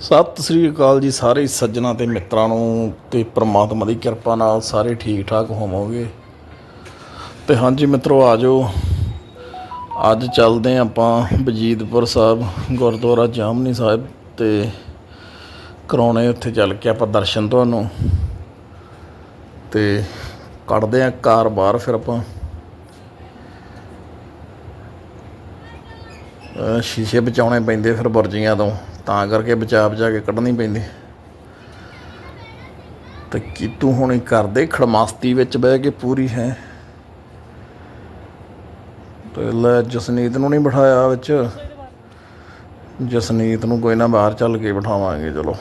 ਸਤਿ ਸ੍ਰੀ ਅਕਾਲ ਜੀ ਸਾਰੇ ਸੱਜਣਾ ਤੇ ਮਿੱਤਰਾਂ ਨੂੰ ਤੇ ਪ੍ਰਮਾਤਮਾ ਦੀ ਕਿਰਪਾ ਨਾਲ ਸਾਰੇ ਠੀਕ ਠਾਕ ਹੋਵੋਗੇ। ਤੇ ਹਾਂਜੀ ਮਿੱਤਰੋ ਆਜੋ ਅੱਜ ਚੱਲਦੇ ਹਾਂ ਆਪਾਂ ਬਜੀਤਪੁਰ ਸਾਹਿਬ, ਗੁਰਦੁਆਰਾ ਜਾਮਨੀ ਸਾਹਿਬ ਤੇ ਕਰਾਉਣੇ ਉੱਥੇ ਚੱਲ ਕੇ ਆਪਾਂ ਦਰਸ਼ਨ ਤੁਹਾਨੂੰ। ਤੇ ਕੱਢਦੇ ਆ ਕਾਰ ਬਾਹਰ ਫਿਰ ਆਪਾਂ। ਸ਼ੀਸ਼ੇ ਬਚਾਉਣੇ ਪੈਂਦੇ ਫਿਰ ਬੁਰਜੀਆਂ ਤੋਂ। ਤਾਂ ਕਰਕੇ ਬਚਾ ਬਚਾ ਕੇ ਕੱਢਣੀ ਪੈਂਦੀ। ਤੇ ਕੀਤੂ ਹੁਣੀ ਕਰਦੇ ਖੜਮਾਸਤੀ ਵਿੱਚ ਬਹਿ ਕੇ ਪੂਰੀ ਹੈ? ਤੇ ਲੈ ਜਸਨੀਤ ਨੂੰ ਨਹੀਂ ਬਿਠਾਇਆ ਵਿੱਚ। ਜਸਨੀਤ ਨੂੰ ਕੋਈ ਨਾ ਬਾਹਰ ਚੱਲ ਕੇ ਬਿਠਾਵਾਂਗੇ, ਚਲੋ।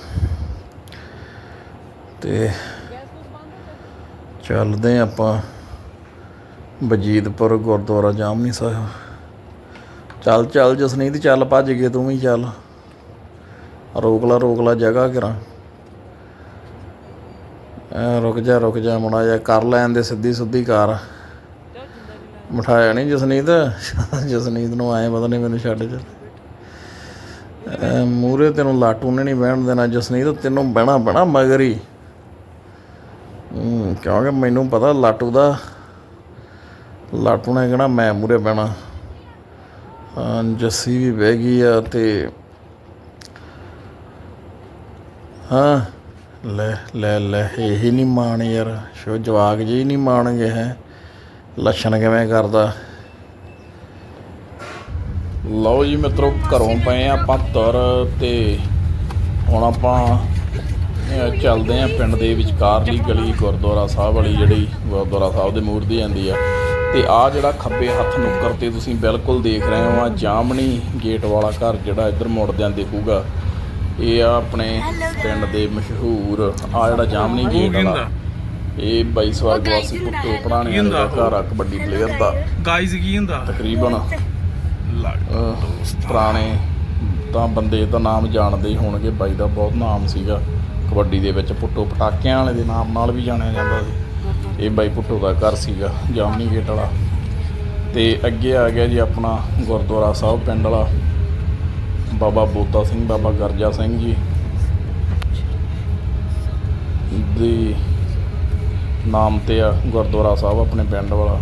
ਤੇ ਚੱਲਦੇ ਹਾਂ ਆਪਾਂ ਬਜੀਤਪੁਰ ਗੁਰਦੁਆਰਾ ਜਾਮਨੀ ਸਾਹਿਬ। ਚੱਲ ਚੱਲ ਜਸਨੀਤ, ਚੱਲ ਭੱਜ ਗਏ ਤੂੰ ਵੀ ਚੱਲ। ਰੋਕਲਾ ਰੋਕਲਾ ਜਗ੍ਹਾ ਕਰਾਂ ਰੁਕ ਜਾ ਰੁਕ ਜਾ ਮੁੰਡਾ ਜਾ ਕਰ ਲੈਣ ਦੇ ਸਿੱਧੀ ਸੁੱਧੀ ਕਾਰ। ਮਠਾਇਆ ਨਹੀਂ ਜਸਨੀਤ ਜਸਨੀਤ ਨੂੰ ਆਏ ਪਤਾ ਨਹੀਂ ਮੈਨੂੰ ਛੱਡ ਚੱਲ ਮੂਰੇ ਤੈਨੂੰ ਲਾਟੂ ਨੇ ਨਹੀਂ ਬਹਿਣ ਦੇਣਾ, ਜਸਨੀਤ ਤੈਨੂੰ ਬਹਿਣਾ ਬਹਿਣਾ ਮਗਰ ਹੀ। ਕਿਉਂਕਿ ਮੈਨੂੰ ਪਤਾ ਲਾਟੂ ਦਾ, ਲਾਟੂ ਨੇ ਕਹਿਣਾ ਮੈਂ ਮੂਰੇ ਬਹਿਣਾ। ਜੱਸੀ ਵੀ ਬਹਿ ਗਈ ਆ ਤੇ ਹਾਂ। ਲੈ ਲੈ ਲੈ, ਇਹ ਨਹੀਂ ਮਾਣ ਯਾਰ। ਸ਼ੋ ਜਵਾਕ ਜੀ ਨਹੀਂ ਮਾਣਗੇ, ਹੈ। ਲੱਛਣ ਕਿਵੇਂ ਕਰਦਾ? ਲਓ ਜੀ ਮਿੱਤਰੋ, ਘਰੋਂ ਪਏ ਆ ਆਪਾਂ ਤੁਰ ਤੇ ਹੁਣ ਆਪਾਂ ਚੱਲਦੇ ਆ ਪਿੰਡ ਦੇ ਵਿਚਕਾਰਲੀ ਗਲੀ ਗੁਰਦੁਆਰਾ ਸਾਹਿਬ ਵਾਲੀ ਜਿਹੜੀ ਗੁਰਦੁਆਰਾ ਸਾਹਿਬ ਦੇ ਮੂਹਰ ਦੀ ਜਾਂਦੀ ਆ। ਤੇ ਆ ਜਿਹੜਾ ਖੱਬੇ ਹੱਥ ਨੁੱਕਰ ਤੇ ਤੁਸੀਂ ਬਿਲਕੁਲ ਦੇਖ ਰਹੇ ਹੋ ਆ, ਜਾਮਣੀ ਗੇਟ ਵਾਲਾ ਘਰ ਜਿਹੜਾ ਇੱਧਰ ਮੁੜਦਿਆਂ ਦਿਖੂਗਾ ਇਹ ਆ ਆਪਣੇ ਪਿੰਡ ਦੇ ਮਸ਼ਹੂਰ ਆ ਜਿਹੜਾ ਜਾਮਣੀ ਗੇਟ ਵਾਲਾ। ਇਹ ਬਾਈ ਸਵਰਗਵਾਸੀ ਪੁੱਤੋ ਪੜਾਣੀਆਂ ਦਾ ਘਰ ਆ ਕਬੱਡੀ ਪਲੇਅਰ ਦਾ। ਗਾਈਜ਼ ਕੀ ਹੁੰਦਾ? ਤਕਰੀਬਨ ਪੁਰਾਣੇ ਤਾਂ ਬੰਦੇ ਦਾ ਨਾਮ ਜਾਣਦੇ ਹੀ ਹੋਣਗੇ ਬਾਈ ਦਾ ਬਹੁਤ ਨਾਮ ਸੀਗਾ। ਕਬੱਡੀ ਦੇ ਵਿੱਚ ਪੁੱਟੋ ਪਟਾਕਿਆਂ ਵਾਲੇ ਦੇ ਨਾਮ ਨਾਲ ਵੀ ਜਾਣਿਆ ਜਾਂਦਾ ਸੀ। ਇਹ ਬਾਈ ਪੁੱਟੋ ਦਾ ਘਰ ਸੀਗਾ ਜਾਮਨੀ ਗੇਟ ਵਾਲਾ। ਤੇ ਅੱਗੇ ਆ ਗਿਆ ਜੀ ਆਪਣਾ ਗੁਰਦੁਆਰਾ ਸਾਹਿਬ ਪਿੰਡ ਵਾਲਾ। ਬਾਬਾ ਬੋਤਾ ਸਿੰਘ ਬਾਬਾ ਗਰਜਾ ਸਿੰਘ ਜੀ ਦੇ ਨਾਮ ਤੇ ਆ ਗੁਰਦੁਆਰਾ ਸਾਹਿਬ ਆਪਣੇ ਪਿੰਡ ਵਾਲਾ।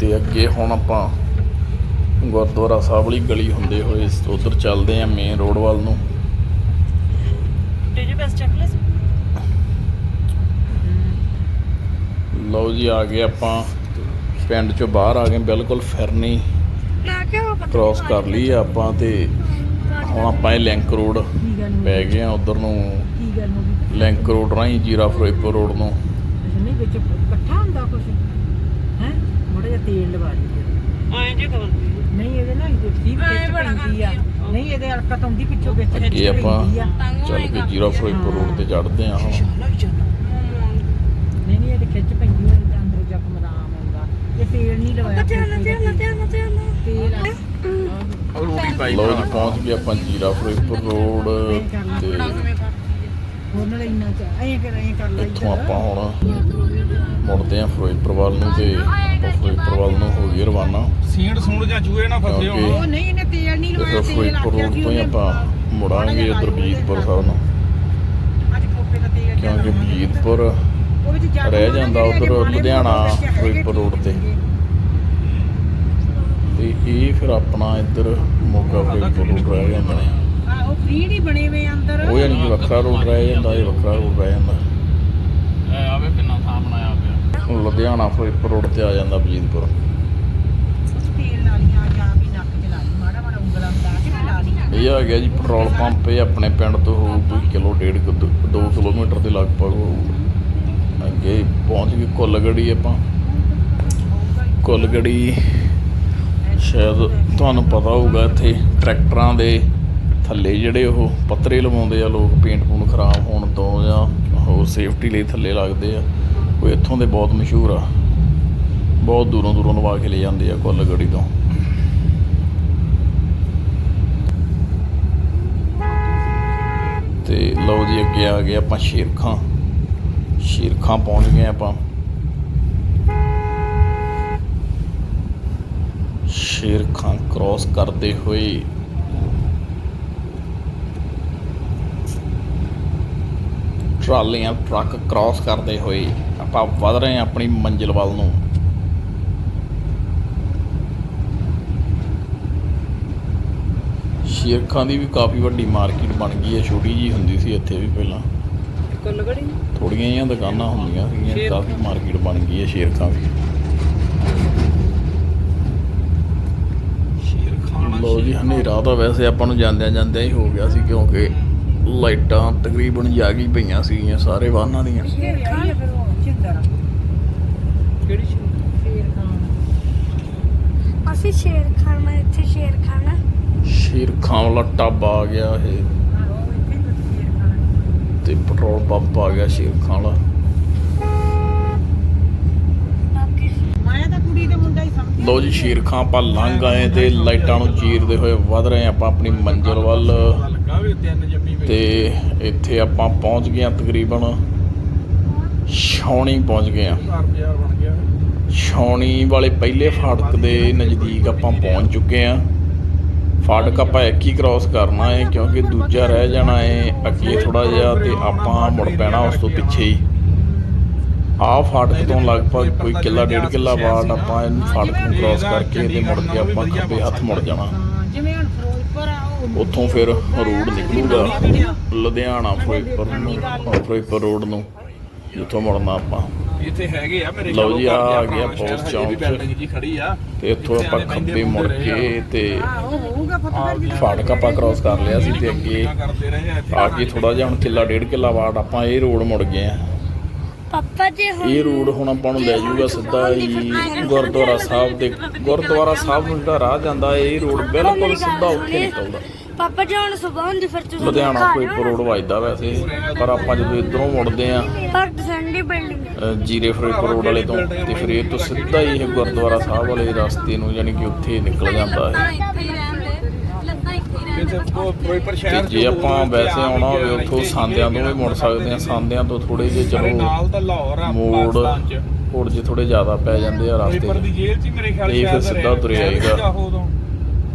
ਤੇ ਅੱਗੇ ਹੁਣ ਆਪਾਂ ਗੁਰਦੁਆਰਾ ਸਾਹਿਬ ਵਾਲੀ ਗਲੀ ਹੁੰਦੇ ਹੋਏ ਉਧਰ ਚੱਲਦੇ ਆ ਮੇਨ ਰੋਡ ਵੱਲ ਨੂੰ। Did you best checklist? ਲਓ ਜੀ ਆ ਗਏ ਆਪਾਂ ਪਿੰਡ ਚੋਂ ਬਾਹਰ ਆ ਗਏ ਬਿਲਕੁਲ ਫਿਰਨੀ। ਕ੍ਰਾਸ ਕਰ ਲਈ ਆ ਆਪਾਂ ਤੇ ਹੁਣ ਆਪਾਂ ਇਹ ਲਿੰਕ ਰੋਡ ਪੈ ਗਏ ਆ ਉਧਰ ਨੂੰ ਲਿੰਕ ਰੋਡ ਰਾਹੀਂ ਜੀਰਾ ਫਿਰੋਜ਼ਪੁਰ ਰੋਡ ਨੂੰ। ਨਹੀਂ ਵਿੱਚ ਇਕੱਠਾ ਹੁੰਦਾ ਕੁਝ ਹੈ? ਮੋੜਾ ਜਿਹਾ ਤੇਲ ਲਵਾ ਲਈ ਐਂ ਜੇ ਕਰਦੀ ਨਹੀਂ ਇਹਦੇ ਨਾਲ ਦੀ ਵਿੱਚ ਪੈਂਦੀ ਆ। ਨਹੀਂ ਇਹਦੇ ਹਲਕਤ ਆਉਂਦੀ ਪਿੱਛੋਂ ਵਿੱਚ ਅੱਗੇ ਆਪਾਂ। ਚੱਲ ਕੇ ਜੀਰਾ ਫਿਰੋਜ਼ਪੁਰ ਰੋਡ ਤੇ ਚੜ੍ਹਦੇ ਆ ਹੁਣ। ਨਹੀਂ ਨਹੀਂ ਇਹਦੇ ਖਿੱਚ ਪੈਂਦੀ ਅੰਦਰੋਂ ਜ਼ਖਮ ਆਰਾਮ ਆਉਂਦਾ ਇਹ ਤੇਲ ਨਹੀਂ ਲਵਾਇਆ ਤੇਲ ਤੇਲ ਆ। ਉਹ ਰੋਟੀ ਪਾਈ ਲਓ ਜੀ ਪਹੁੰਚ ਗਏ ਆਪਾਂ ਜੀਰਾ ਫਿਰੋਜ਼ਪੁਰ ਰੋਡ ਤੇ ਹੋਰ ਨਾਲ ਇੰਨਾ ਚ ਐਂ ਕਰ ਐਂ ਕਰ ਲੈ ਇੱਥੋਂ ਆਪਾਂ ਹੁਣ ਮੁੜਦੇ ਆ ਫਿਰੋਜ਼ਪੁਰ ਵੱਲ ਨੂੰ ਤੇ ਆਪਾਂ ਫਿਰੋਜ਼ਪੁਰ ਵੱਲ ਨੂੰ ਹੋ ਗਏ ਰਵਾਨਾ। ਸੀਂਡ ਸੂੰਡ ਜਾਂ ਚੂਹੇ ਨਾ ਫਸੇ. ਹੋਣ। ਉਹ ਨਹੀਂ ਇਹਨੇ ਤੇਲ ਨਹੀਂ ਲਵਾਇਆ ਤੇਲ ਆਖਿਆ ਰੋਡ ਸੀ ਤੋਂ ਹੀ ਉਹਨੇ। ਆਪਾਂ ਮੁੜਾਂਗੇ ਉਧਰ ਬਜੀਤਪੁਰ ਸਾਹਿਬ ਨੂੰ। ਅੱਜ ਕੋਪੇ ਦਾ ਤੇਲ ਜਿਹਾ ਕਿਉਂਕਿ ਜੱਗ ਰਹਿ ਜਾਂਦਾ ਉੱਧਰ ਲੁਧਿਆਣਾ, ਫਿਰੋਜ਼ਪੁਰ ਰੋਡ ਤੇ। ਤੇ ਇਹ ਫਿਰ ਆਪਣਾ ਇੱਧਰ ਮੋਗਾ ਫਿਰੋਜ਼ਪੁਰ ਰੋਡ ਰਹਿ ਜਾਂਦਾ ਨੇ ਆਹ, ਉਹ ਫ੍ਰੀ ਨਹੀਂ ਬਣੇ ਹੋਏ ਅੰਦਰ? ਉਹ ਯਾਨੀ ਕਿ ਵੱਖਰਾ ਰੋਡ ਰਹਿ ਜਾਂਦਾ ਇਹ ਵੱਖਰਾ ਰੋਡ ਰਹਿ ਜਾਂਦਾ। ਐ ਆਵੇ ਕਿੰਨਾ ਥਾਂ ਬਣਾਇਆ ਪਿਆ। ਲੁਧਿਆਣਾ ਫਿਰੋਜ਼ਪੁਰ ਰੋਡ ਤੇ ਆ ਜਾਂਦਾ ਬਜੀਤਪੁਰ ਤੇਲ ਵਾਲੀਆਂ ਜਾਂ ਵੀ ਨੱਕ ਚ ਲਾ ਲਈ ਮਾੜਾ ਮਾੜਾ ਉਂਗਲਾਂ ਲਾ ਕੇ ਵੀ ਲਾ ਲਈ। ਇਹ ਆ ਗਿਆ ਜੀ ਪੈਟਰੋਲ ਪੰਪ ਇਹ ਆਪਣੇ ਪਿੰਡ ਤੋਂ ਹੋਊ ਕੋਈ ਕਿਲੋ ਡੇਢ ਕੁ ਦੋ 2 ਕਿਲੋਮੀਟਰ ਦੇ ਲਗਭਗ ਹੋਊ। ਅੱਗੇ ਪਹੁੰਚ ਗਏ ਕੁੱਲਗੜੀ ਆਪਾਂ। ਕੁੱਲਗੜੀ ਸ਼ਾਇਦ ਤੁਹਾਨੂੰ ਪਤਾ ਹੋਊਗਾ ਇੱਥੇ ਟਰੈਕਟਰਾਂ ਦੇ ਥੱਲੇ ਜਿਹੜੇ ਉਹ ਪੱਤਰੇ ਲਵਾਉਂਦੇ ਆ, ਲੋਕ ਪੇਂਟ ਪੂੰਟ ਖਰਾਬ ਹੋਣ ਤੋਂ ਜਾਂ ਹੋਰ ਸੇਫਟੀ ਲਈ ਥੱਲੇ ਲੱਗਦੇ ਆ। ਉਹ ਇੱਥੋਂ ਦੇ ਬਹੁਤ ਮਸ਼ਹੂਰ ਆ। ਬਹੁਤ ਦੂਰੋਂ ਦੂਰੋਂ ਲਵਾ ਕੇ ਲੈ ਜਾਂਦੇ ਆ ਕੁੱਲ ਕੁੱਲਗੜੀ ਤੋਂ। ਤੇ ਲਓ ਜੀ, ਅੱਗੇ ਆ ਗਏ ਆਪਾਂ ਸ਼ੇਰਖਾਂ। ਸ਼ੇਰਖਾਂ ਪਹੁੰਚ ਗਏ ਆਪਾਂ। ਸ਼ੇਰ ਖਾਨ ਕ੍ਰਾਸ ਕਰਦੇ ਹੋਏ। ਟਰਾਲੀਆਂ ਟਰੱਕ ਕ੍ਰਾਸ ਕਰਦੇ ਹੋਏ। ਆਪਾਂ ਵਧ ਰਹੇ ਹਾਂ ਆਪਣੀ ਮੰਜ਼ਿਲ ਵੱਲ ਨੂੰ। ਸ਼ੇਰ ਖਾਨ ਦੀ ਵੀ ਕਾਫੀ ਵੱਡੀ ਮਾਰਕੀਟ ਬਣ ਗਈ ਹੈ। ਛੋਟੀ ਜੀ ਹੁੰਦੀ ਸੀ ਇੱਥੇ ਵੀ ਪਹਿਲਾਂ। ਥੋੜੀਆਂ ਜਿਹੀਆਂ ਦੁਕਾਨਾਂ ਹੁੰਦੀਆਂ ਸੀਗੀਆਂ ਕਾਫੀ ਮਾਰਕੀਟ ਬਣ ਗਈ ਹੈ ਸ਼ੇਰ ਖਾਨ ਦੀ। ਲੋ ਜੀ ਹਨੇਰਾ ਤਾਂ ਵੈਸੇ ਆਪਾਂ ਨੂੰ ਜਾਂਦਿਆਂ ਜਾਂਦਿਆਂ ਹੀ ਹੋ ਗਿਆ ਸੀ ਕਿਉਂਕਿ ਲਾਈਟਾਂ ਤਕਰੀਬਨ ਜਾਗ ਹੀ ਪਈਆਂ ਸੀਗੀਆਂ ਸਾਰੇ ਵਾਹਨਾਂ ਦੀਆਂ। ਸ਼ੇਰ ਖਾਣ ਕਿਹੜੀ ਖਾਣ। ਅਸੀਂ ਸ਼ੇਰ ਖਾਣਾ ਇੱਥੇ ਸ਼ੇਰ ਖਾਣਾ। ਸ਼ੇਰ ਵਾਲਾ ਟੱਬ ਆ ਗਿਆ ਇਹ। ਖਾਣਾ। ਤੇ ਪੈਟਰੋਲ ਪੰਪ ਆ ਗਿਆ ਸ਼ੇਰ ਖਾਂ ਵਾਲਾ। ਮੈਂ ਤਾਂ ਕੁੜੀ ਦੇ ਮੁੰਡਾ ਹੀ ਸਮਝੀ ਲੋ ਜੀ ਸ਼ੇਰ ਖਾਂ ਆਪਾਂ ਲੰਘ ਆਏ ਤੇ ਲਾਈਟਾਂ ਨੂੰ ਚੀਰਦੇ ਹੋਏ ਵਧ ਰਹੇ ਆਪਾਂ ਆਪਣੀ ਮੰਜ਼ਿਲ ਵੱਲ। ਤੇ ਇੱਥੇ ਆਪਾਂ ਪਹੁੰਚ ਗਏ ਹਾਂ ਤਕਰੀਬਨ ਛਾਉਣੀ ਪਹੁੰਚ ਗਏ ਗਿਆ ਛਾਉਣੀ ਵਾਲੇ ਪਹਿਲੇ ਫਾਟਕ ਦੇ ਨਜ਼ਦੀਕ ਆਪਾਂ ਪਹੁੰਚ ਚੁੱਕੇ ਹਾਂ। ਫਾਟਕ ਆਪਾਂ ਇੱਕ ਹੀ ਕ੍ਰਾਸ ਕਰਨਾ ਹੈ ਕਿਉਂਕਿ ਦੂਜਾ ਰਹਿ ਜਾਣਾ ਹੈ ਅੱਗੇ ਥੋੜਾ ਜਿਹਾ ਤੇ ਆਪਾਂ ਮੁੜ ਪੈਣਾ ਉਸ ਤੋਂ ਪਿੱਛੇ ਹੀ। ਆਹ ਫਾਟਕ ਤੋਂ ਲਗਭਗ ਕੋਈ ਕਿੱਲਾ ਡੇਢ ਕਿੱਲਾ ਬਾਅਦ ਆਪਾਂ ਇਹਨੂੰ ਫਾਟਕ ਨੂੰ ਕ੍ਰਾਸ ਕਰਕੇ ਤੇ ਮੁੜ ਕੇ ਆਪਾਂ ਖੱਬੇ ਹੱਥ ਮੁੜ ਜਾਣਾ। ਹਾਂ, ਜਿਵੇਂ ਹੁਣ ਫਿਰੋਜ਼ਪੁਰ ਆ ਉਹ ਉੱਥੋਂ ਫਿਰ ਰੋਡ ਨਿਕਲੂਗਾ। ਲੁਧਿਆਣਾ ਫਿਰੋਜ਼ਪੁਰ ਨੂੰ ਫਿਰੋਜ਼ਪੁਰ ਰੋਡ ਨੂੰ ਜਿੱਥੋਂ ਮੁੜਨਾ ਆਪਾਂ। ਇੱਥੇ ਹੈਗੇ ਆ ਮੇਰੇ ਲਓ ਜੀ, ਆ ਦੇ ਗਿਆ ਪੋਸਟ ਚੌਂਕ ਜੀ ਖੜੀ ਆ। ਤੇ ਇੱਥੋਂ ਆਪਾਂ ਖੱਬੇ ਮੁੜ ਕੇ ਤੇ ਫਾਟਕ ਆਪਾਂ ਕ੍ਰਾਸ ਕਰ ਲਿਆ ਸੀ ਤੇ ਅੱਗੇ ਆ ਆ ਕੇ ਥੋੜਾ ਜਿਹਾ ਹੁਣ ਕਿੱਲਾ ਡੇਢ ਕਿੱਲਾ ਬਾਅਦ ਆਪਾਂ ਇਹ ਰੋਡ ਮੁੜ ਗਏ ਆ। ਪਾਪਾ ਜੀ ਹੁਣ ਇਹ ਰੋਡ ਹੁਣ ਆਪਾਂ ਨੂੰ ਲੈ ਜਾਊਗਾ ਸਿੱਧਾ ਹੀ ਗੁਰਦੁਆਰਾ ਸਾਹਿਬ ਦੇ ਗੁਰਦੁਆਰਾ ਸਾਹਿਬ ਨੂੰ ਜਿਹੜਾ ਰਾਹ ਜਾਂਦਾ ਇਹ ਰੋਡ ਬਿਲਕੁਲ ਸਿੱਧਾ ਉੱਥੇ ਨਿਕਲਦਾ। ਪਾਪਾ ਜੀ ਹੁਣ ਸਵੇਰ ਹੁੰਦੀ ਫਿਰ ਤੁਸੀਂ ਲੁਧਿਆਣਾ ਕੋਈ ਰੋਡ ਵੱਜਦਾ ਵੈਸੇ ਪਰ ਆਪਾਂ ਜਦੋਂ ਇਧਰੋਂ ਮੁੜਦੇ ਆ ਪਰ ਦਸੰਡੀ ਬਿਲਡਿੰਗ ਜੀਰੇ ਫਿਰੋਜ਼ਪੁਰ ਰੋਡ ਵਾਲੇ ਤੋਂ ਤੇ ਫਿਰ ਇਹ ਤੋਂ ਸਿੱਧਾ ਹੀ ਇਹ ਗੁਰਦੁਆਰਾ ਸਾਹਿਬ ਵਾਲੇ ਰਸਤੇ ਨੂੰ ਯਾਨੀ ਕਿ ਉੱਥੇ ਨਿਕਲ ਜਾਂਦਾ ਹੈ ਤੇ ਜੇ ਆਪਾਂ ਵੈਸੇ ਆਉਣਾ ਹੋਵੇ ਉੱਥੋਂ ਸਾਂਦਿਆਂ ਤੋਂ ਵੀ ਮੁੜ ਸਕਦੇ ਆ ਸਾਂਦਿਆਂ ਤੋਂ ਥੋੜੇ ਜਿਹੇ ਚਲੋ ਨਾਲ ਤਾਂ ਲਾਹੌਰ ਆ ਮੋੜ ਪਾਕਿਸਤਾਨ ਚ ਮੋੜ ਜੇ ਥੋੜੇ ਜ਼ਿਆਦਾ ਪੈ ਜਾਂਦੇ ਆ ਦੀ ਰਸਤੇ ਜੇਲ੍ਹ ਚ ਹੀ ਮੇਰੇ ਖਿਆਲ ਇਹ ਫਿਰ ਸਿੱਧਾ। ਜਾਓ ਉਦੋਂ।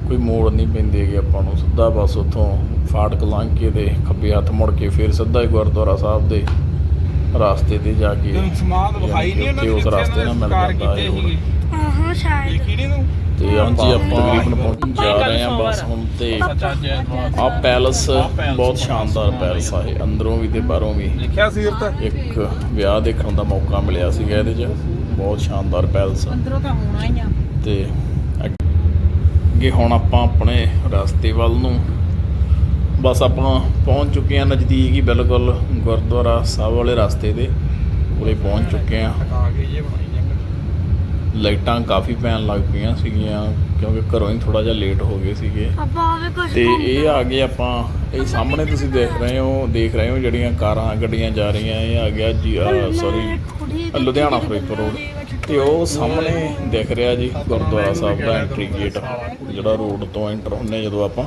ਕੋਈ ਮੋੜ ਨਹੀਂ ਪੈਂਦੇਗੇ ਆਪਾਂ ਨੂੰ ਸਿੱਧਾ ਬਸ ਉੱਥੋਂ ਫਾਟਕ ਲੰਘ ਕੇ ਤੇ ਖੱਬੇ ਹੱਥ ਮੁੜ ਕੇ ਫਿਰ ਸਿੱਧਾ ਹੀ ਗੁਰਦੁਆਰਾ ਸਾਹਿਬ ਦੇ ਰਸਤੇ ਤੇ ਜਾ ਕੇ ਸਮਾਦ ਵਿਖਾਈ ਨਹੀਂ ਉੱਥੇ ਉਸ ਰਸਤੇ ਨਾਲ ਮਿਲ ਜਾਂਦਾ ਹੈ ਰੋਡ ਹਾਂ ਸ਼ਾਇਦ ਦੇਖੀ ਨਹੀਂ ਤੂੰ ਤੇ ਆਪਾਂ ਤਕਰੀਬਨ ਪਹੁੰਚ ਜਾ ਰਹੇ ਹਾਂ ਬਸ ਹੁਣ ਤੇ ਆ ਪੈਲਸ ਬਹੁਤ ਸ਼ਾਨਦਾਰ ਪੈਲਸ ਆ ਇਹ ਅੰਦਰੋਂ ਵੀ ਤੇ ਬਾਹਰੋਂ ਵੀ। ਲਿਖਿਆ ਸੀਰਤ ਇੱਕ ਵਿਆਹ ਦੇਖਣ ਦਾ ਮੌਕਾ ਮਿਲਿਆ ਸੀਗਾ ਇਹਦੇ 'ਚ। ਬਹੁਤ ਸ਼ਾਨਦਾਰ ਪੈਲਸ ਆ। ਅੰਦਰੋਂ ਤਾਂ ਹੋਣਾ ਹੀ ਆ। ਤੇ ਅੱਗੇ ਹੁਣ ਆਪਾਂ ਆਪਣੇ ਰਸਤੇ ਵੱਲ ਨੂੰ। ਬਸ ਆਪਾਂ ਪਹੁੰਚ ਚੁੱਕੇ ਹਾਂ ਨਜ਼ਦੀਕ ਹੀ ਬਿਲਕੁਲ ਗੁਰਦੁਆਰਾ ਸਾਹਿਬ ਵਾਲੇ ਰਸਤੇ ਦੇ। ਉਰੇ ਪਹੁੰਚ ਚੁੱਕੇ ਹਾਂ। ਆ ਲਾਈਟਾਂ ਕਾਫੀ ਪੈਣ ਲੱਗ ਪਈਆਂ ਸੀਗੀਆਂ ਕਿਉਂਕਿ ਘਰੋਂ ਹੀ ਥੋੜਾ ਜਿਹਾ ਲੇਟ ਹੋ ਗਏ ਸੀਗੇ। ਆਵੇ ਕੁਝ ਤੇ ਇਹ ਆ ਗਏ ਆਪਾਂ ਇਹ ਸਾਹਮਣੇ ਤੁਸੀਂ ਦੇਖ ਰਹੇ ਹੋ ਦੇਖ ਰਹੇ ਹੋ ਜਿਹੜੀਆਂ ਕਾਰਾਂ ਗੱਡੀਆਂ ਜਾ ਰਹੀਆਂ ਇਹ ਆ ਗਿਆ ਜੀ ਸੌਰੀ ਲੁਧਿਆਣਾ ਫਿਰੋਜ਼ਪੁਰ ਰੋਡ। ਤੇ ਉਹ ਸਾਹਮਣੇ ਦਿਖ ਰਿਹਾ ਜੀ ਗੁਰਦੁਆਰਾ ਸਾਹਿਬ ਦਾ ਐਂਟਰੀ ਗੇਟ ਜਿਹੜਾ ਰੋਡ ਤੋਂ ਐਂਟਰ ਹੁੰਦੇ ਜਦੋਂ ਆਪਾਂ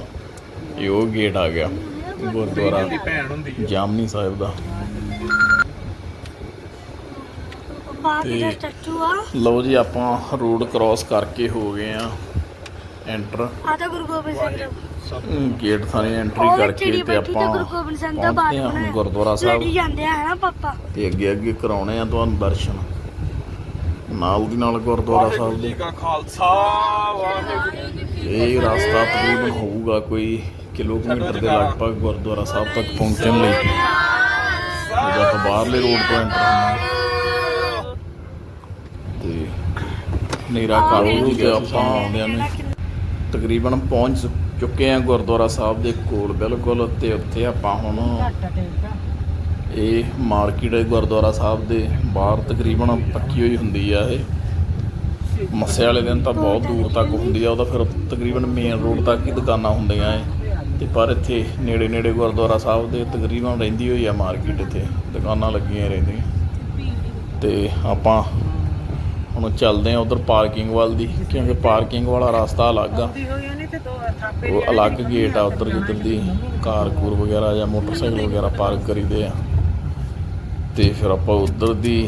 ਇਹ ਉਹ ਗੇਟ ਆ ਗਿਆ ਗੁਰਦੁਆਰਾ। ਜਾਮਨੀ ਸਾਹਿਬ ਦਾ। ਪਾਪਾ ਦਾ ਸਟੈਚੂ ਆ। ਲਓ ਜੀ ਆਪਾਂ ਰੋਡ ਕ੍ਰਾਸ ਕਰਕੇ ਹੋ ਗਏ ਆ। ਐਂਟਰ ਆ ਤਾਂ ਗੁਰੂ ਗੋਬਿੰਦ ਸਿੰਘ ਦਾ। ਗੇਟ ਥਾਣੀ ਐਂਟਰੀ ਕਰਕੇ ਤੇ ਆਪਾਂ ਗੁਰੂ ਗੋਬਿੰਦ ਸਿੰਘ ਦਾ ਪਹੁੰਚਦੇ ਬਾਗ ਹਾਂ ਹੁਣ ਬਣਾਇਆ। ਗੁਰਦੁਆਰਾ ਸਾਹਿਬ। ਜਾਂਦੇ ਆ ਹਨਾ ਪਾਪਾ? ਤੇ ਅੱਗੇ ਅੱਗੇ ਕਰਾਉਣੇ ਆ ਤੁਹਾਨੂੰ ਦਰਸ਼ਨ। ਨਾਲ ਦੀ ਨਾਲ ਗੁਰਦੁਆਰਾ ਸਾਹਿਬ ਦੇ ਕਾ ਖਾਲਸਾ ਵਾਹਿਗੁਰੂ ਇਹ ਰਸਤਾ ਤਕਰੀਬਨ ਹੋਊਗਾ ਕੋਈ ਕਿਲੋਮੀਟਰ ਦੇ ਲਗਭਗ ਗੁਰਦੁਆਰਾ ਸਾਹਿਬ ਤੱਕ ਪਹੁੰਚਣ ਲਈ। ਜਦੋਂ ਬਾਹਰਲੇ ਰੋਡ ਤੋਂ ਐਂਟਰ ਹੁੰਦੇ ਤੇ ਨੇਰਾ ਕਾਲੂ ਤੇ ਆਪਾਂ ਆਉਂਦਿਆਂ ਨੇ ਤਕਰੀਬਨ ਪਹੁੰਚ ਚੁੱਕੇ ਆ ਗੁਰਦੁਆਰਾ ਸਾਹਿਬ ਦੇ ਕੋਲ ਬਿਲਕੁਲ ਤੇ ਉੱਥੇ ਆਪਾਂ ਹੁਣ ਇਹ ਮਾਰਕੀਟ ਹੈ ਗੁਰਦੁਆਰਾ ਸਾਹਿਬ ਦੇ ਬਾਹਰ ਤਕਰੀਬਨ ਪੱਕੀ ਹੋਈ ਹੁੰਦੀ ਆ ਇਹ। ਮੱਸੇ ਵਾਲੇ ਦਿਨ ਤਾਂ ਬਹੁਤ ਦੂਰ ਤੱਕ ਹੁੰਦੀ ਆ ਉਹਦਾ ਫਿਰ ਤਕਰੀਬਨ ਮੇਨ ਰੋਡ ਤੱਕ ਹੀ ਦੁਕਾਨਾਂ ਹੁੰਦੀਆਂ ਏ ਤੇ ਪਰ ਇੱਥੇ ਨੇੜੇ ਨੇੜੇ ਗੁਰਦੁਆਰਾ ਸਾਹਿਬ ਦੇ ਤਕਰੀਬਨ ਰਹਿੰਦੀ ਹੋਈ ਆ ਮਾਰਕੀਟ ਇੱਥੇ ਦੁਕਾਨਾਂ ਲੱਗੀਆਂ ਰਹਿੰਦੀਆਂ। ਤੇ ਆਪਾਂ ਹੁਣ ਚੱਲਦੇ ਆ ਉਧਰ ਪਾਰਕਿੰਗ ਵੱਲ ਦੀ ਕਿਉਂਕਿ ਪਾਰਕਿੰਗ ਵਾਲਾ ਰਸਤਾ ਅਲੱਗ ਆ। ਉਹ ਅਲੱਗ ਗੇਟ ਆ ਉਧਰ ਜਿੱਧਰ ਦੀ ਕਾਰ ਕੂਰ ਵਗੈਰਾ ਜਾਂ ਮੋਟਰਸਾਈਕਲ ਵਗੈਰਾ ਪਾਰਕ ਕਰੀਦੇ ਆ। ਤੇ ਫਿਰ ਆਪਾਂ ਉਧਰ ਦੀ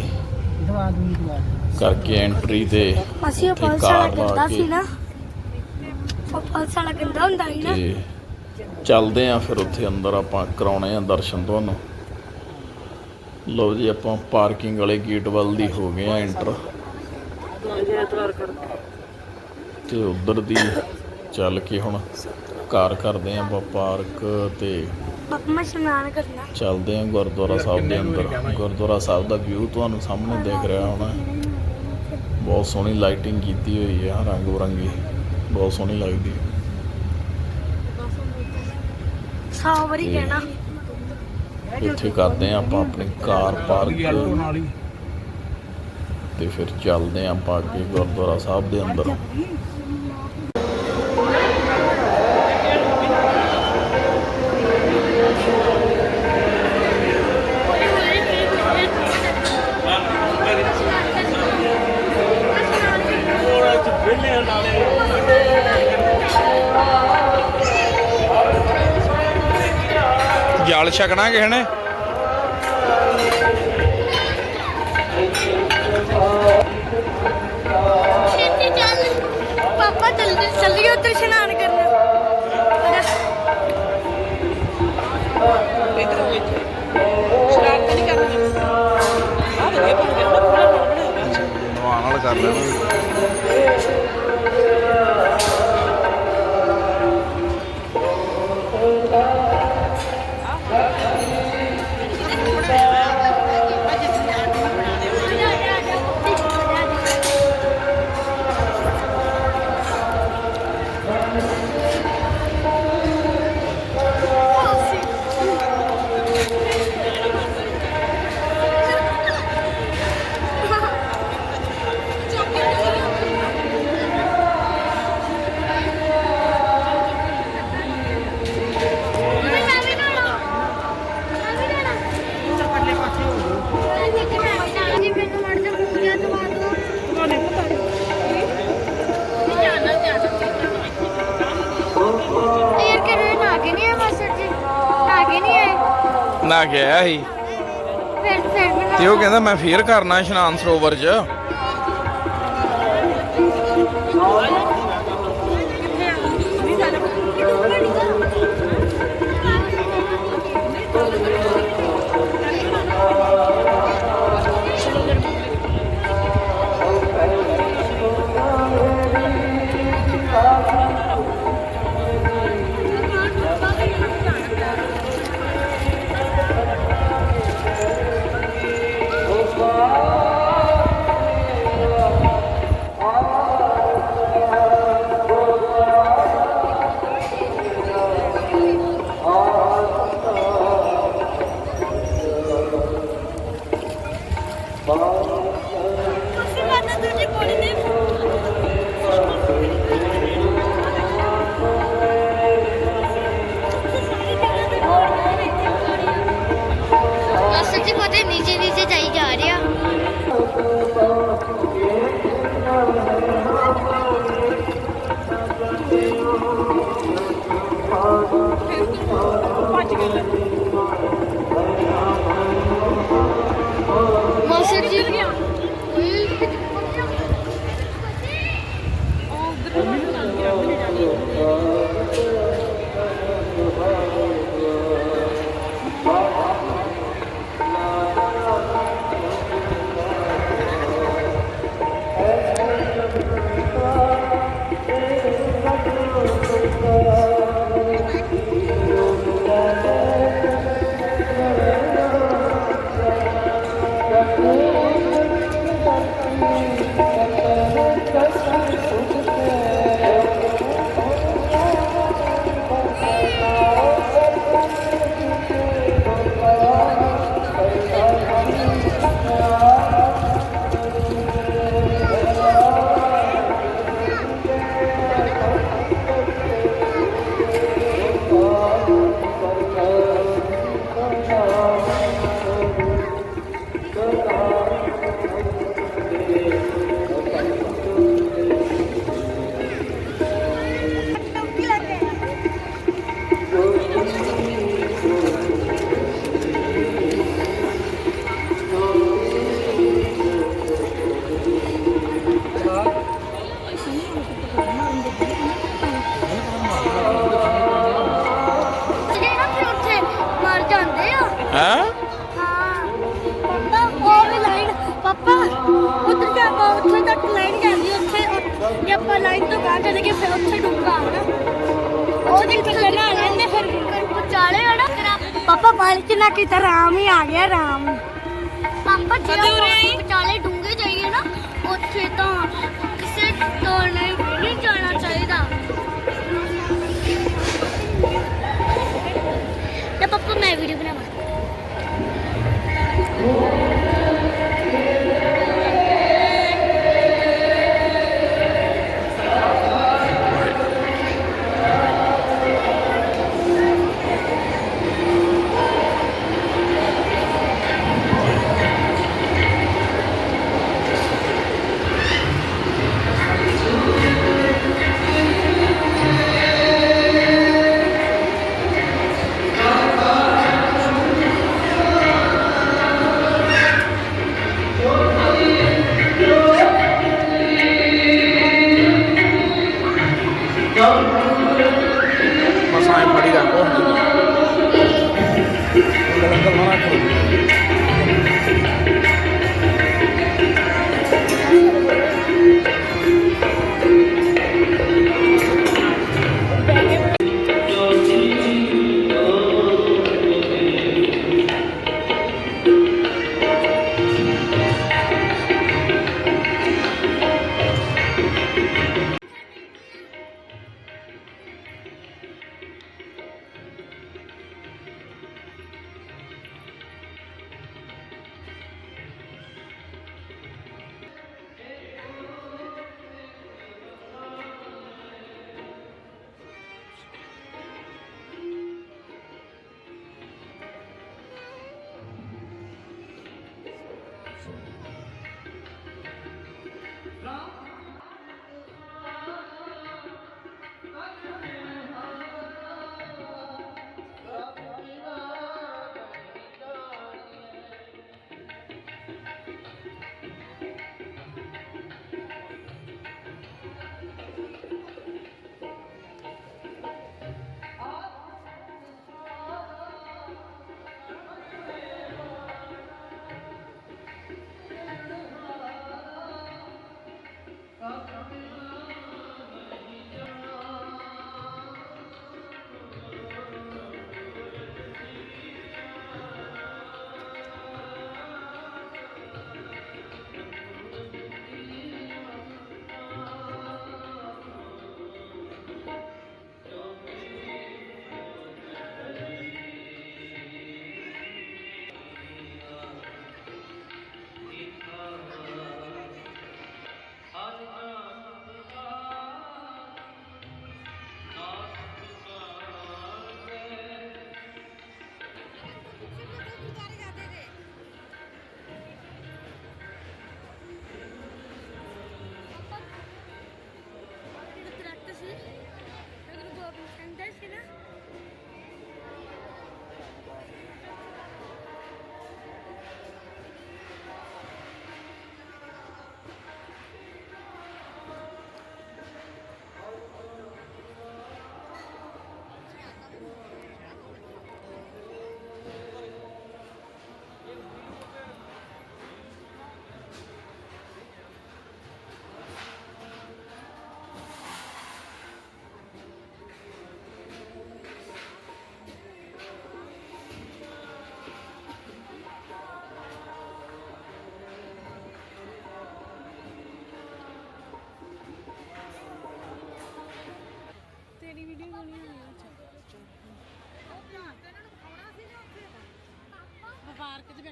ਕਰਕੇ ਐਂਟਰੀ ਤੇ ਅਸੀਂ ਪੁਲਿਸ ਵਾਲਾ ਸੀ ਨਾ ਉਹ ਪੁਲਿਸ ਵਾਲਾ ਗੰਦਾ ਹੁੰਦਾ ਸੀ ਨਾ। ਚੱਲਦੇ ਆ ਫਿਰ ਉੱਥੇ ਅੰਦਰ ਆਪਾਂ ਕਰਾਉਣੇ ਆ ਦਰਸ਼ਨ ਤੁਹਾਨੂੰ। ਲਓ ਜੀ ਆਪਾਂ ਪਾਰਕਿੰਗ ਵਾਲੇ ਗੇਟ ਵੱਲ ਦੀ ਹੋ ਗਏ ਆ ਐਂਟਰ ਤੇ ਉਧਰ ਦੀ ਚੱਲ ਕੇ ਹੁਣ ਘਰ ਕਰਦੇ ਆ ਆਪਾਂ ਪਾਰਕ ਤੇ ਮੈਂ ਇਸ਼ਨਾਨ ਕਰਨਾ। ਚੱਲਦੇ ਆ ਗੁਰਦੁਆਰਾ ਸਾਹਿਬ ਦੇ ਅੰਦਰ। ਗੁਰਦੁਆਰਾ ਸਾਹਿਬ ਦਾ ਵਿਊ ਤੁਹਾਨੂੰ ਸਾਹਮਣੇ ਦਿਖ ਰਿਹਾ ਹੋਣਾ। ਬਹੁਤ ਸੋਹਣੀ ਲਾਈਟਿੰਗ ਕੀਤੀ ਹੋਈ ਹੈ ਰੰਗ ਬਰੰਗੀ। ਬਹੁਤ ਸੋਹਣੀ ਲੱਗਦੀ। ਹੈ ਸੌ ਵਾਰੀ ਤੇ- ਕਹਿਣਾ। ਇੱਥੇ ਕਰਦੇ ਆ ਆਪਾਂ ਆਪਣੀ ਕਾਰ ਪਾਰਕ ਤੇ ਫਿਰ ਚੱਲਦੇ ਆ ਆਪਾਂ ਅੱਗੇ ਗੁਰਦੁਆਰਾ ਸਾਹਿਬ ਦੇ ਅੰਦਰ। ਜਲ ਛਕਣਾ ਕਿਸੇ ਨੇ? ਚੱਲੀਏ ਉੱਧਰ ਇਸ਼ਨਾਨ ਕਰਨਾ। ਸ਼ਰਾਰਤ ਨਹੀਂ ਕਰਨੀ। ਆ ਵਧੀਆ ਬਣ ਗਿਆ ਨਾ ਥੋੜਾ ਹੋਰ ਬਣਾਇਆ ਨਵਾਂ ਨਾਲ ਕਰ ਲੈਣਾ। ਸੀ। ਫਿਰ ਫਿਰ ਵੀ ਤੇ ਉਹ ਕਹਿੰਦਾ ਮੈਂ ਫੇਰ ਕਰਨਾ ਇਸ਼ਨਾਨ ਸਰੋਵਰ 'ਚ।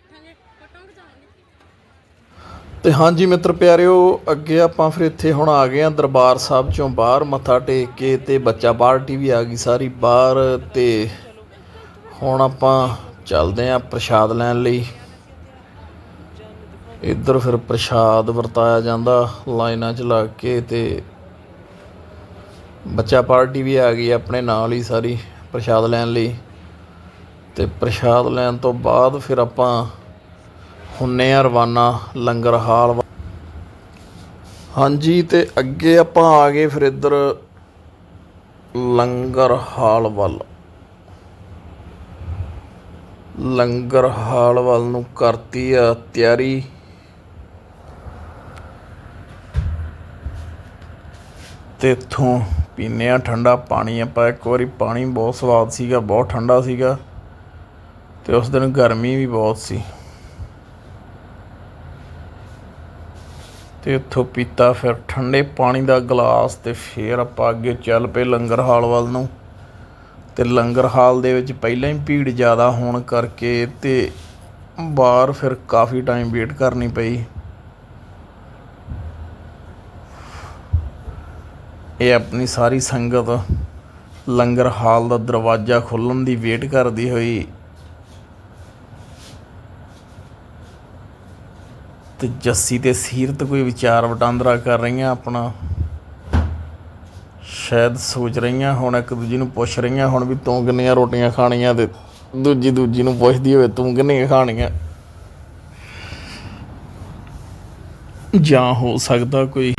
ਬੈਠਾਂਗੇ ਫੋਟੋ ਖਿਚਾਵਾਂਗੇ। ਤੇ ਹਾਂਜੀ ਮਿੱਤਰ ਪਿਆਰਿਓ, ਅੱਗੇ ਆਪਾਂ ਫਿਰ ਇੱਥੇ ਹੁਣ ਆ ਗਏ ਆ ਦਰਬਾਰ ਸਾਹਿਬ ਚੋਂ ਬਾਹਰ, ਮੱਥਾ ਟੇਕ ਕੇ ਤੇ ਬੱਚਾ ਪਾਰਟੀ ਵੀ ਆ ਗਈ ਸਾਰੀ ਬਾਹਰ ਤੇ ਹੁਣ ਆਪਾਂ ਚੱਲਦੇ ਆ ਪ੍ਰਸ਼ਾਦ ਲੈਣ ਲਈ। ਇੱਧਰ ਫਿਰ ਪ੍ਰਸ਼ਾਦ ਵਰਤਾਇਆ ਜਾਂਦਾ ਲਾਈਨਾਂ 'ਚ ਲੱਗ ਕੇ ਤੇ ਬੱਚਾ ਪਾਰਟੀ ਵੀ ਆ ਗਈ ਆਪਣੇ ਨਾਲ ਹੀ ਸਾਰੀ ਪ੍ਰਸ਼ਾਦ ਲੈਣ ਲਈ। ਤੇ ਪ੍ਰਸ਼ਾਦ ਲੈਣ ਤੋਂ ਬਾਅਦ ਫਿਰ ਆਪਾਂ ਹੁੰਨੇ ਆ ਰਵਾਨਾ ਲੰਗਰ ਹਾਲ ਵੱਲ। ਹਾਂਜੀ, ਤੇ ਅੱਗੇ ਆਪਾਂ ਆ ਗਏ ਫਿਰ ਇੱਧਰ ਲੰਗਰ ਹਾਲ ਵੱਲ ਲੰਗਰ ਹਾਲ ਵੱਲ ਨੂੰ ਕਰਤੀ ਆ ਤਿਆਰੀ ਤੇ ਇੱਥੋਂ ਪੀਨੇ ਆ ਠੰਡਾ ਪਾਣੀ, ਆਪਾਂ ਇੱਕ ਵਾਰੀ ਪਾਣੀ ਬਹੁਤ ਸਵਾਦ ਸੀਗਾ, ਬਹੁਤ ਠੰਡਾ ਸੀਗਾ ਤੇ ਉਸ ਦਿਨ ਗਰਮੀ ਵੀ ਬਹੁਤ ਸੀ। ਤੇ ਉੱਥੋਂ ਪੀਤਾ ਫਿਰ ਠੰਡੇ ਪਾਣੀ ਦਾ ਗਲਾਸ ਤੇ ਫਿਰ ਆਪਾਂ ਅੱਗੇ ਚੱਲ ਪਏ ਲੰਗਰ ਹਾਲ ਵੱਲ ਨੂੰ। ਤੇ ਲੰਗਰ ਹਾਲ ਦੇ ਵਿੱਚ ਪਹਿਲਾਂ ਹੀ ਭੀੜ ਜ਼ਿਆਦਾ ਹੋਣ ਕਰਕੇ ਤੇ ਬਾਹਰ ਫਿਰ ਕਾਫੀ ਟਾਈਮ ਵੇਟ ਕਰਨੀ ਪਈ। ਇਹ ਆਪਣੀ ਸਾਰੀ ਸੰਗਤ ਲੰਗਰ ਹਾਲ ਦਾ ਦਰਵਾਜ਼ਾ ਖੁੱਲ੍ਹਣ ਦੀ ਵੇਟ ਕਰਦੀ ਹੋਈ। ਤੇ ਜੱਸੀ ਤੇ ਸੀਰਤ ਕੋਈ ਵਿਚਾਰ ਵਟਾਂਦਰਾ ਕਰ ਰਹੀਆਂ, ਆਪਣਾ ਸ਼ਾਇਦ ਸੋਚ ਰਹੀਆਂ, ਹੁਣ ਇੱਕ ਦੂਜੀ ਨੂੰ ਪੁੱਛ ਰਹੀਆਂ, ਹੁਣ ਵੀ ਤੂੰ ਕਿੰਨੀਆਂ ਰੋਟੀਆਂ ਖਾਣੀਆਂ ਤੇ ਦੂਜੀ ਦੂਜੀ ਨੂੰ ਪੁੱਛਦੀ ਹੋਵੇ ਤੂੰ ਕਿੰਨੀਆਂ ਖਾਣੀਆਂ। ਜਾਂ ਹੋ ਸਕਦਾ ਕੋਈ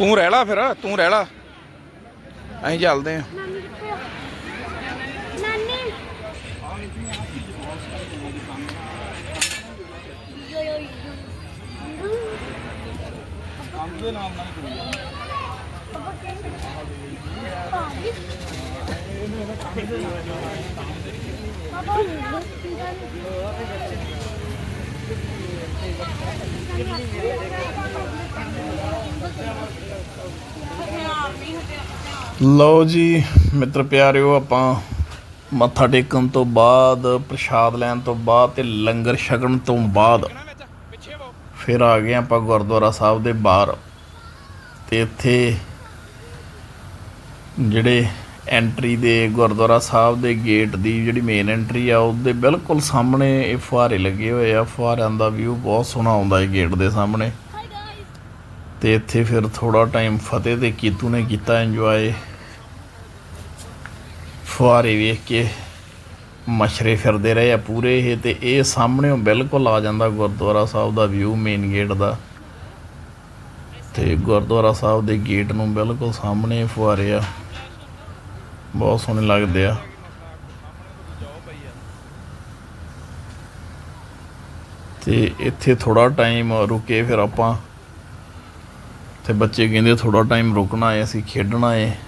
ਤੂੰ ਰਹਿ ਲਾ ਫਿਰ ਤੂੰ ਰਹਿ ਲਾ। ਅਸੀਂ ਚੱਲਦੇ ਆਂ? ਨਾਨੀ। ਲਓ ਜੀ, ਮਿੱਤਰ ਪਿਆਰਿਓ, ਆਪਾਂ ਮੱਥਾ ਟੇਕਣ ਤੋਂ ਬਾਅਦ, ਪ੍ਰਸ਼ਾਦ ਲੈਣ ਤੋਂ ਬਾਅਦ ਤੇ ਲੰਗਰ ਛਕਣ ਤੋਂ ਬਾਅਦ ਫਿਰ ਆ ਗਏ ਆਪਾਂ ਗੁਰਦੁਆਰਾ ਸਾਹਿਬ ਦੇ ਬਾਹਰ ਤੇ ਇੱਥੇ ਜਿਹੜੇ ਐਂਟਰੀ ਦੇ ਗੁਰਦੁਆਰਾ ਸਾਹਿਬ ਦੇ ਗੇਟ ਦੀ ਜਿਹੜੀ ਮੇਨ ਐਂਟਰੀ ਆ ਉਹਦੇ ਬਿਲਕੁਲ ਸਾਹਮਣੇ ਇਹ ਫੁਹਾਰੇ ਲੱਗੇ ਹੋਏ ਆ। ਫੁਹਾਰਿਆਂ ਦਾ ਵਿਊ ਬਹੁਤ ਸੋਹਣਾ ਆਉਂਦਾ ਹੈ ਗੇਟ ਦੇ ਸਾਹਮਣੇ। ਤੇ ਇੱਥੇ ਫਿਰ ਥੋੜਾ ਟਾਈਮ ਫਤਿਹ ਤੇ ਕੀਤੂ ਨੇ ਕੀਤਾ ਇੰਜੋਏ ਫੁਹਾਰੇ ਵੇਖ ਕੇ ਮਛਰੇ ਫਿਰਦੇ ਰਹੇ ਆ ਪੂਰੇ ਇਹ ਤੇ ਇਹ ਸਾਹਮਣੇ ਬਿਲਕੁਲ ਆ ਜਾਂਦਾ ਗੁਰਦੁਆਰਾ ਸਾਹਿਬ ਦਾ ਵਿਊ ਮੇਨ ਗੇਟ ਦਾ। ਤੇ ਗੁਰਦੁਆਰਾ ਸਾਹਿਬ ਦੇ ਗੇਟ ਨੂੰ ਬਿਲਕੁਲ ਸਾਹਮਣੇ ਫੁਹਾਰੇ ਆ। ਬਹੁਤ ਸੋਹਣੇ ਲੱਗਦੇ ਆ। ਤੇ ਇੱਥੇ ਥੋੜਾ ਟਾਈਮ ਰੁਕੇ ਫਿਰ ਆਪਾਂ। ਤੇ ਬੱਚੇ ਕਹਿੰਦੇ ਥੋੜਾ ਟਾਈਮ ਰੁਕਣਾ ਹੈ ਅਸੀਂ ਖੇਡਣਾ ਹੈ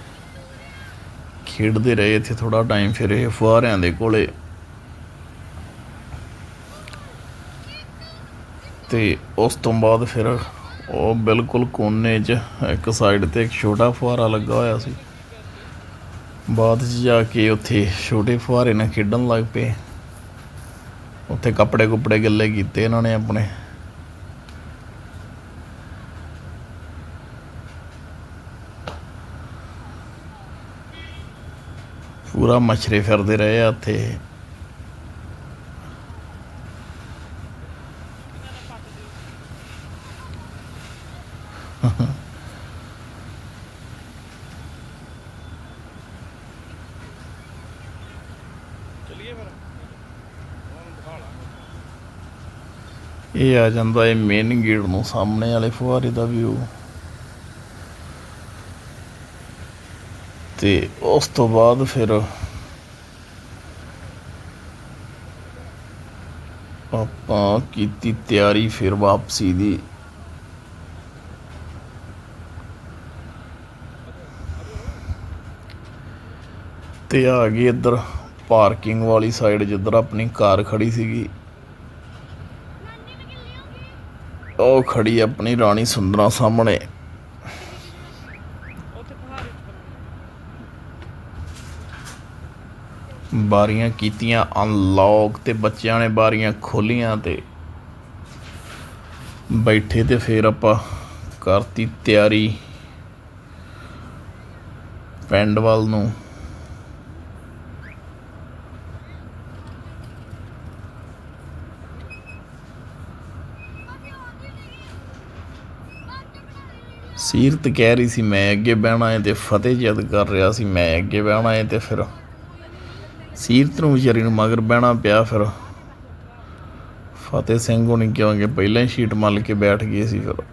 ਖੇਡਦੇ ਰਹੇ ਇੱਥੇ ਥੋੜਾ ਟਾਈਮ ਫਿਰ ਇਹ ਫੁਹਾਰਿਆਂ ਦੇ ਕੋਲੇ। ਤੇ ਉਸ ਤੋਂ ਬਾਅਦ ਫਿਰ ਉਹ ਬਿਲਕੁਲ ਕੋਨੇ 'ਚ ਇੱਕ ਸਾਈਡ ਤੇ ਇੱਕ ਛੋਟਾ ਫੁਹਾਰਾ ਲੱਗਾ ਹੋਇਆ ਸੀ। ਬਾਅਦ 'ਚ ਜਾ ਕੇ ਉੱਥੇ ਛੋਟੇ ਫੁਹਾਰੇ ਨਾਲ ਖੇਡਣ ਲੱਗ ਪਏ। ਉੱਥੇ ਕੱਪੜੇ ਕੁੱਪੜੇ ਗੱਲੇ ਕੀਤੇ ਇਹਨਾਂ ਨੇ ਆਪਣੇ। ਪੂਰਾ ਮਛਰੇ ਫਿਰਦੇ ਰਹੇ ਆ ਉੱਥੇ ਚਲਿਏ ਫਿਰ ਇਹ ਆ ਜਾਂਦਾ ਹੈ ਮੇਨ ਗੇਟ ਨੂੰ ਸਾਹਮਣੇ ਵਾਲੇ ਫੁਹਾਰੇ ਦਾ ਵਿਊ ਤੇ ਉਸ ਤੋਂ ਬਾਅਦ ਫਿਰ ਆਪਾਂ ਕੀਤੀ ਤਿਆਰੀ ਫਿਰ ਵਾਪਸੀ ਦੀ। ਤੇ ਆ ਗਈ ਇੱਧਰ ਪਾਰਕਿੰਗ ਵਾਲੀ ਸਾਈਡ ਜਿੱਧਰ ਆਪਣੀ ਕਾਰ ਖੜੀ ਸੀਗੀ ਉਹ ਖੜੀ ਆਪਣੀ ਰਾਣੀ ਸੁੰਦਰਾ ਸਾਹਮਣੇ। ਬਾਰੀਆਂ ਕੀਤੀਆਂ ਅਨਲੌਕ ਤੇ ਬੱਚਿਆਂ ਨੇ ਬਾਰੀਆਂ ਖੋਲੀਆਂ ਤੇ ਬੈਠੇ ਤੇ ਫਿਰ ਆਪਾਂ ਕਰਤੀ ਤਿਆਰੀ। ਪਿੰਡ ਵੱਲ ਨੂੰ ਸੀਰਤ ਕਹਿ ਰਹੀ ਸੀ, ਮੈਂ ਅੱਗੇ ਬਹਿਣਾ ਹੈ ਤੇ ਫਤਿਹ ਜਦ ਕਰ ਰਿਹਾ ਸੀ, ਮੈਂ ਅੱਗੇ ਬਹਿਣਾ ਹੈ ਤੇ ਫਿਰ ਸੀਰਤ ਨੂੰ ਵਿਚਾਰੀ ਨੂੰ ਮਗਰ ਬਹਿਣਾ ਪਿਆ, ਫਿਰ ਫਤਿਹ ਸਿੰਘ ਹੋਣੀ ਕਿਉਂਕਿ ਪਹਿਲਾਂ ਹੀ ਸ਼ੀਟ ਮੱਲ ਕੇ ਬੈਠ ਗਏ ਸੀ ਫਿਰ।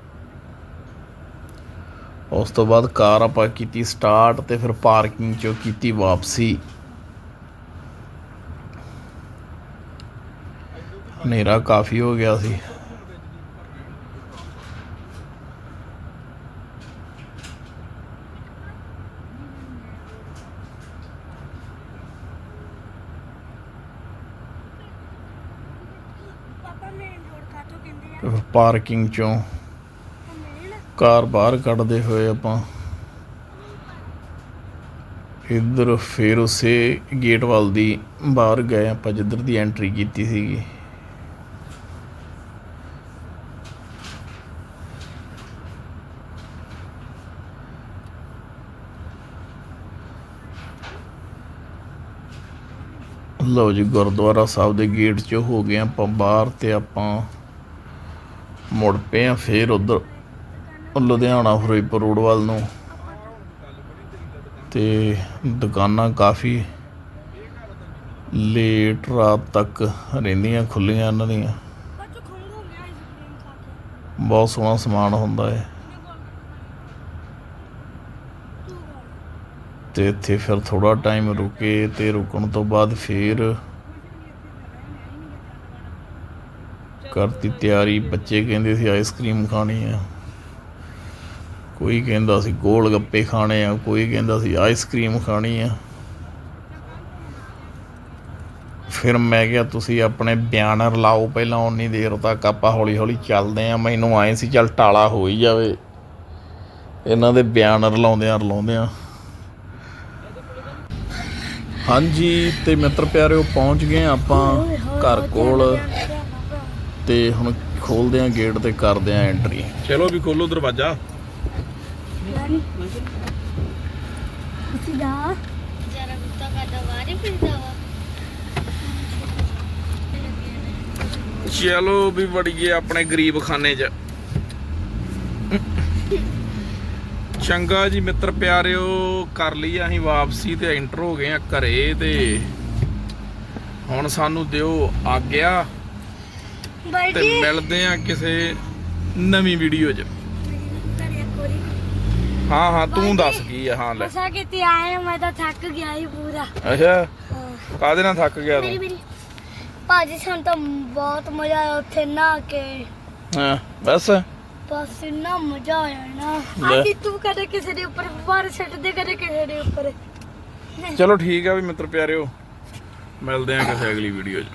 ਉਸ ਤੋਂ ਬਾਅਦ ਕਾਰ ਆਪਾਂ ਕੀਤੀ ਸਟਾਰਟ ਤੇ ਫਿਰ ਪਾਰਕਿੰਗ ਚੋਂ ਕੀਤੀ ਵਾਪਸੀ। ਹਨੇਰਾ ਕਾਫੀ ਹੋ ਗਿਆ ਸੀ ਪਾਪਾ ਮੇਨ ਰੋਡ ਕਾਟੋ ਕਹਿੰਦੇ ਆ ਤੇ ਫਿਰ ਪਾਰਕਿੰਗ ਚੋਂ ਮੇਨ ਕਾਰ ਬਾਹਰ ਕੱਢਦੇ ਹੋਏ ਆਪਾਂ ਇੱਧਰ ਫਿਰ ਉਸੇ ਗੇਟ ਵੱਲ ਦੀ ਬਾਹਰ ਗਏ ਆਪਾਂ, ਜਿੱਧਰ ਦੀ ਐਂਟਰੀ ਕੀਤੀ ਸੀਗੀ। ਲਓ ਜੀ, ਗੁਰਦੁਆਰਾ ਸਾਹਿਬ ਦੇ ਗੇਟ 'ਚ ਹੋ ਗਏ ਆਪਾਂ ਬਾਹਰ ਤੇ ਆਪਾਂ ਮੁੜ ਪਏ ਆ ਫੇਰ ਉਧਰ ਲੁਧਿਆਣਾ ਫਿਰੋਜ਼ਪੁਰ ਰੋਡ ਵੱਲ ਨੂੰ। ਤੇ ਦੁਕਾਨਾਂ ਕਾਫੀ ਲੇਟ ਰਾਤ ਤੱਕ ਰਹਿੰਦੀਆਂ ਖੁੱਲੀਆਂ ਇਹਨਾਂ ਦੀਆਂ। ਬਹੁਤ ਸੋਹਣਾ ਸਮਾਨ ਹੁੰਦਾ ਹੈ ਤੂੰ ਤੇ ਇੱਥੇ ਫਿਰ ਥੋੜਾ ਟਾਈਮ ਰੁਕੇ ਤੇ ਰੁਕਣ ਤੋਂ ਬਾਅਦ ਫਿਰ ਕਰਤੀ ਤਿਆਰੀ ਬੱਚੇ ਕਹਿੰਦੇ ਸੀ ਆਈਸਕ੍ਰੀਮ ਖਾਣੀ ਆ। ਕੋਈ ਕਹਿੰਦਾ ਸੀ ਗੋਲ ਗੱਪੇ ਖਾਣੇ ਆ ਕੋਈ ਕਹਿੰਦਾ ਸੀ ਆਈਸਕ੍ਰੀਮ ਖਾਣੀ ਆ। ਫਿਰ ਮੈਂ ਕਿਹਾ ਤੁਸੀਂ ਆਪਣੇ ਬਿਆਨਰ ਲਾਓ ਪਹਿਲਾਂ ਉਨੀ ਦੇਰ ਤੱਕ ਆਪਾਂ ਹੌਲੀ ਹੌਲੀ ਚੱਲਦੇ ਆ। ਮੈਨੂੰ ਆਏ ਸੀ ਚੱਲ ਟਾਲਾ ਹੋ ਹੀ ਜਾਵੇ। ਇਹਨਾਂ ਦੇ ਬਿਆਨਰ ਲਾਉਂਦੇ ਆ ਲਾਉਂਦੇ ਆ ਹਾਂਜੀ ਤੇ ਮਿੱਤਰ ਪਿਆਰਿਓ ਪਹੁੰਚ ਗਏ ਆਪਾਂ ਘਰ ਕੋਲ। ਤੇ ਹੁਣ ਖੋਲਦੇ ਆਂ ਗੇਟ ਤੇ ਕਰਦੇ ਆਂ ਐਂਟਰੀ ਚਲੋ ਵੀ ਖੋਲੋ ਦਰਵਾਜ਼ਾ। ਜਰਾ ਵਾਰੀ ਫਿਰਦਾ ਵਾ। ਚਲੋ ਵੀ ਵੜੀਏ ਆਪਣੇ ਗਰੀਬ ਖਾਨੇ 'ਚ। ਚੰਗਾ ਜੀ ਮਿੱਤਰ ਪਿਆਰਿਓ ਕਰ ਲਈ ਅਸੀਂ ਵਾਪਸੀ ਤੇ ਐਂਟਰ ਹੋ ਗਏ ਆ ਘਰੇ ਤੇ। ਹੁਣ ਸਾਨੂੰ ਦਿਓ ਆਗਿਆ। ਤੇ ਮਿਲਦੇ ਆ ਕਿਸੇ ਨਵੀਂ ਵੀਡੀਓ 'ਚ। ਹਾਂ ਹਾਂ ਤੂੰ ਦੱਸ ਕੀ ਆ ਹਾਂ ਲੈ। ਮਸਾ ਕਿਤੇ ਆਏ ਮੈਂ ਤਾਂ ਥੱਕ ਗਿਆ ਹੀ ਪੂਰਾ। ਅੱਛਾ। ਹਾਂ। ਕਾਹਦੇ ਨਾਲ ਥੱਕ ਗਿਆ ਤੂੰ? ਭਾਜੀ ਸਾਨੂੰ ਤਾਂ ਬਹੁਤ ਮਜ਼ਾ ਆਇਆ ਉੱਥੇ ਨਹਾ ਕੇ। ਹਾਂ ਬਸ। ਬਸ ਇੰਨਾ ਮਜ਼ਾ ਆਇਆ ਨਾ। ਆਜੀ ਤੂੰ ਕਦੇ ਕਿਸੇ ਦੇ ਉੱਪਰ ਬਾਹਰ ਛੱਡ ਦੇ ਕਦੇ ਕਿਸੇ ਦੇ ਉੱਪਰ। ਚਲੋ ਠੀਕ ਆ ਵੀ ਮਿੱਤਰ ਪਿਆਰਿਓ ਮਿਲਦੇ ਆ ਕਿਸੇ ਅਗਲੀ ਵੀਡੀਓ 'ਚ।